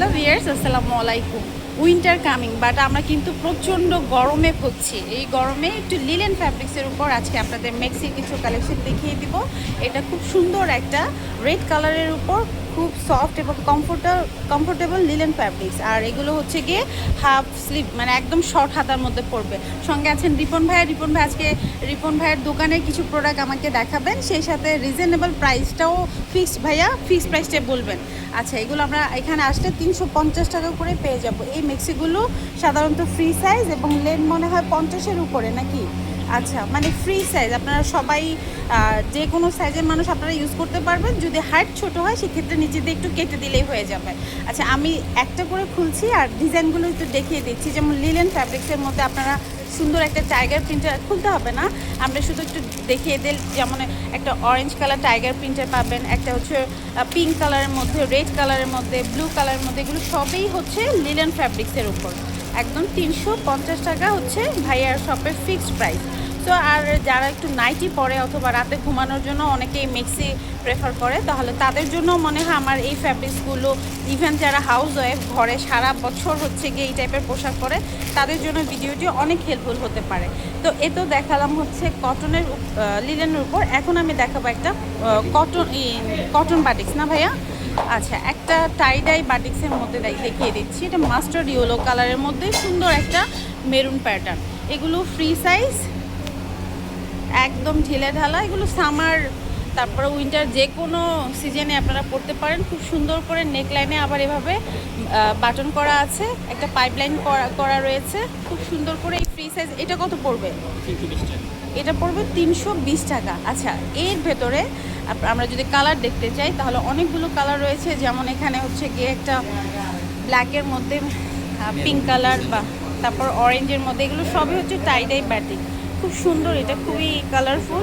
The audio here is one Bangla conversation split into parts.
হ্যালো ভিয়ার্স আসসালামু আলাইকুম। উইন্টার কামিং বাট আমরা কিন্তু প্রচণ্ড গরমে ভুগছি। এই গরমে একটু লিলেন ফ্যাব্রিক্সের উপর আজকে আপনাদের মেক্সির কিছু কালেকশন দেখিয়ে দিব। এটা খুব সুন্দর একটা রেড কালারের উপর খুব সফট এবং কমফোর্টেবল কমফোর্টেবল লিলেন ফ্যাব্রিক্স আর এগুলো হচ্ছে গিয়ে হাফ স্লিভ মানে একদম শর্ট হাতার মধ্যে পড়বে। সঙ্গে আছেন রিপন ভাইয়া। রিপন ভাই আজকে, রিপন ভাইয়ের দোকানের কিছু প্রোডাক্ট আমাকে দেখাবেন। সেই সাথে রিজনেবল প্রাইসটাও ফিক্সড ভাইয়া ফিক্সড প্রাইসটা বলবেন। আচ্ছা এগুলো আমরা এখানে আসলে তিনশো পঞ্চাশ টাকা করে পেয়ে যাব। এই মেক্সিগুলো সাধারণত ফ্রি সাইজ এবং লেন মনে হয় পঞ্চাশের উপরে নাকি? আচ্ছা মানে ফ্রি সাইজ আপনারা সবাই যে কোনো সাইজের মানুষ আপনারা ইউজ করতে পারবেন। যদি হাইট ছোট হয়, সেক্ষেত্রে নিচে দিয়ে একটু কেটে দিলেই হয়ে যাবে। আচ্ছা আমি একটা করে খুলছি আর ডিজাইনগুলো একটু দেখিয়ে দিচ্ছি। যেমন লিলেন ফ্যাব্রিক্সের মধ্যে আপনারা সুন্দর একটা টাইগার প্রিন্টার খুলতে হবে না। আমরা শুধু একটু দেখিয়ে দিল যেমন একটা অরেঞ্জ কালার টাইগার প্রিন্টার পাবেন, একটা হচ্ছে পিঙ্ক কালারের মধ্যে রেড কালারের মধ্যে ব্লু কালারের মধ্যে, এগুলো সবই হচ্ছে লিলেন ফ্যাব্রিক্সের উপর। একদম তিনশো পঞ্চাশ টাকা হচ্ছে ভাইয়ার শপের ফিক্সড প্রাইস তো আর যারা একটু নাইটি পরে অথবা রাতে ঘুমানোর জন্য অনেকেই মেক্সি প্রেফার করে, তাহলে তাদের জন্য মনে হয় আমার এই ফ্যাব্রিক্সগুলো ইভেন যারা হাউস ওয়াইফ ঘরে সারা বছর হচ্ছে গিয়ে এই টাইপের পোশাক পরে, তাদের জন্য ভিডিওটি অনেক হেল্পফুল হতে পারে। তো এ তো দেখালাম হচ্ছে কটনের লিলেনের উপর। এখন আমি দেখাবো একটা কটন কটন বাটিক্স না ভাইয়া? আচ্ছা একটা টাইডাই বাটিক্সের মধ্যে দেখ- দেখিয়ে দিচ্ছি। এটা মাস্টার্ড ইয়েলো কালারের মধ্যে সুন্দর একটা মেরুন প্যাটার্ন এগুলো ফ্রি সাইজ একদম ঢিলে ঢালা এগুলো সামার তারপরে উইন্টার যে কোনো সিজনে আপনারা পড়তে পারেন। খুব সুন্দর করে নেকলাইনে আবার এভাবে বাটন করা আছে একটা পাইপলাইন করা করা রয়েছে। খুব সুন্দর করে এই ফ্রি সাইজ এটা কত পড়বে? এটা পড়বে তিনশো বিশ টাকা। আচ্ছা এর ভেতরে আমরা যদি কালার দেখতে চাই তাহলে অনেকগুলো কালার রয়েছে। যেমন এখানে হচ্ছে গিয়ে একটা ব্ল্যাকের মধ্যে পিঙ্ক কালার বা তারপর অরেঞ্জের মধ্যে এগুলো সবই হচ্ছে টাইডাই ব্যাটিক খুব সুন্দর এটা খুবই কালারফুল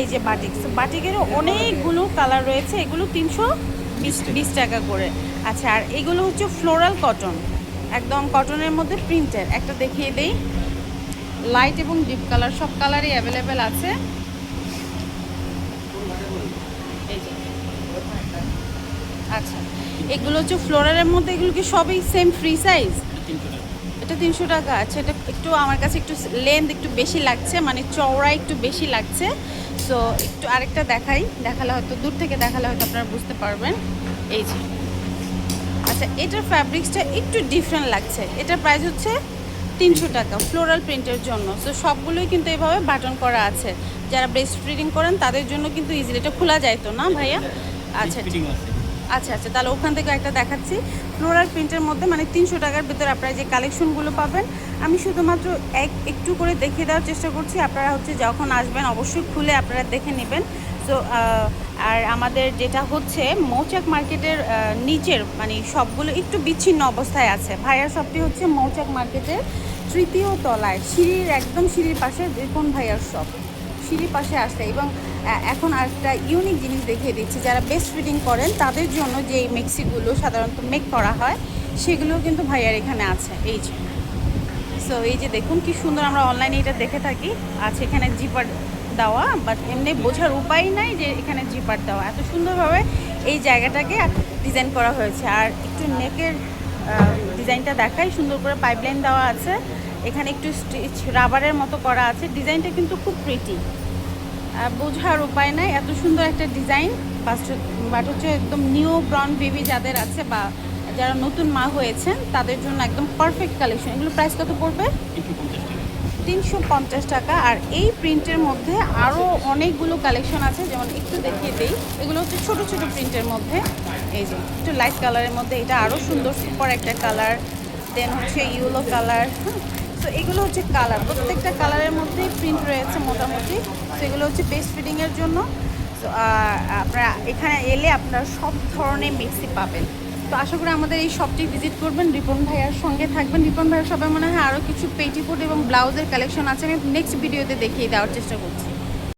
এই যে বাটিক বাটিকেরও অনেকগুলো কালার রয়েছে এগুলো তিনশো বিশ টাকা। করে। আচ্ছা আর এগুলো হচ্ছে ফ্লোরাল কটন একদম কটনের মধ্যে প্রিন্টের একটা দেখিয়ে দেই। লাইট এবং ডিপ কালার সব কালারই অ্যাভেলেবেল আছে। আচ্ছা এগুলো হচ্ছে ফ্লোরালের মধ্যে এগুলো কি সবই সেম ফ্রি সাইজ এটা তিনশো টাকা আছে এটা একটু আমার কাছে একটু লেন্থ একটু বেশি লাগছে মানে চওড়া একটু বেশি লাগছে। সো একটু আরেকটা দেখাই দেখালে হয়তো দূর থেকে দেখালে হয়তো আপনারা বুঝতে পারবেন। এই যে। আচ্ছা এটার ফ্যাব্রিক্সটা একটু ডিফারেন্ট লাগছে। এটার প্রাইস হচ্ছে তিনশো টাকা ফ্লোরাল প্রিন্টের জন্য। তো সবগুলোই কিন্তু এভাবে বাটন করা আছে। যারা ব্রেস্ট ফিডিং করেন তাদের জন্য কিন্তু ইজিলি এটা খোলা যায় তো না ভাইয়া? আচ্ছা আচ্ছা আচ্ছা তাহলে ওখান থেকে একটা দেখাচ্ছি। ফ্লোরাল প্রিন্টের মধ্যে মানে তিনশো টাকার ভিতরে আপনারা যে কালেকশনগুলো পাবেন, আমি শুধুমাত্র এক, একটু করে দেখিয়ে দেওয়ার চেষ্টা করছি। আপনারা হচ্ছে যখন আসবেন অবশ্যই খুলে আপনারা দেখে নেবেন। তো আর আমাদের যেটা হচ্ছে, মৌচাক মার্কেটের নিচের মানে সবগুলো একটু বিচ্ছিন্ন অবস্থায় আছে। ভাইয়ার শপটি হচ্ছে মৌচাক মার্কেটের তৃতীয় তলায়, সিঁড়ির একদম সিঁড়ির পাশে কোন ভাইয়ার শপ। সিঁড়ির পাশে আসতে এবং এখন আরেকটা ইউনিক জিনিস দেখিয়ে দিচ্ছি। যারা বেস্ট ফিটিং করেন, তাদের জন্য যে মেক্সিগুলো সাধারণত মেক করা হয়, সেগুলোও কিন্তু ভাইয়ার এখানে আছে। এই যে। সো এই যে দেখুন কি সুন্দর আমরা অনলাইনে এটা দেখে থাকি। আছে এখানে জিপার দেওয়া বাট এমনি বোঝার উপায় নাই যে এখানে জিপার দেওয়া। এত সুন্দরভাবে এই জায়গাটাকে ডিজাইন করা হয়েছে। আর একটু নেকের ডিজাইনটা দেখাই। সুন্দর করে পাইপলাইন দেওয়া আছে। এখানে একটু স্টিচ রাবারের মতো করা আছে। ডিজাইনটা কিন্তু খুব প্রিটি বোঝার উপায় নাই, এত সুন্দর একটা ডিজাইন। বাট হচ্ছে একদম নিউ ব্রন বেবি যাদের আছে বা যারা নতুন মা হয়েছেন, তাদের জন্য একদম পারফেক্ট কালেকশন এগুলো প্রাইস কত পড়বে? তিনশো পঞ্চাশ টাকা। আর এই প্রিন্টের মধ্যে আরও অনেকগুলো কালেকশন আছে, যেমন একটু দেখিয়ে দিই। এগুলো হচ্ছে ছোট ছোট প্রিন্টের মধ্যে। এই যে, একটু লাইট কালারের মধ্যে। এটা আরও সুন্দর সুপার একটা কালার দেন হচ্ছে ইয়েলো কালার তো এগুলো হচ্ছে কালার প্রত্যেকটা কালারের মধ্যেই প্রিন্ট রয়েছে মোটামুটি। তো এগুলো হচ্ছে বেস্ট ফিটিংয়ের জন্য। তো আপনারা এখানে এলে আপনারা সব ধরনের মিক্সি পাবেন। তো আশা করি আমাদের এই শপটি ভিজিট করবেন। রিপন ভাইয়ার সঙ্গে থাকবেন। রিপন ভাইয়ার সবাই মনে হয় আরও কিছু পেটিকোট এবং ব্লাউজের কালেকশন আছে। আমি নেক্সট ভিডিওতে দেখিয়ে দেওয়ার চেষ্টা করছি।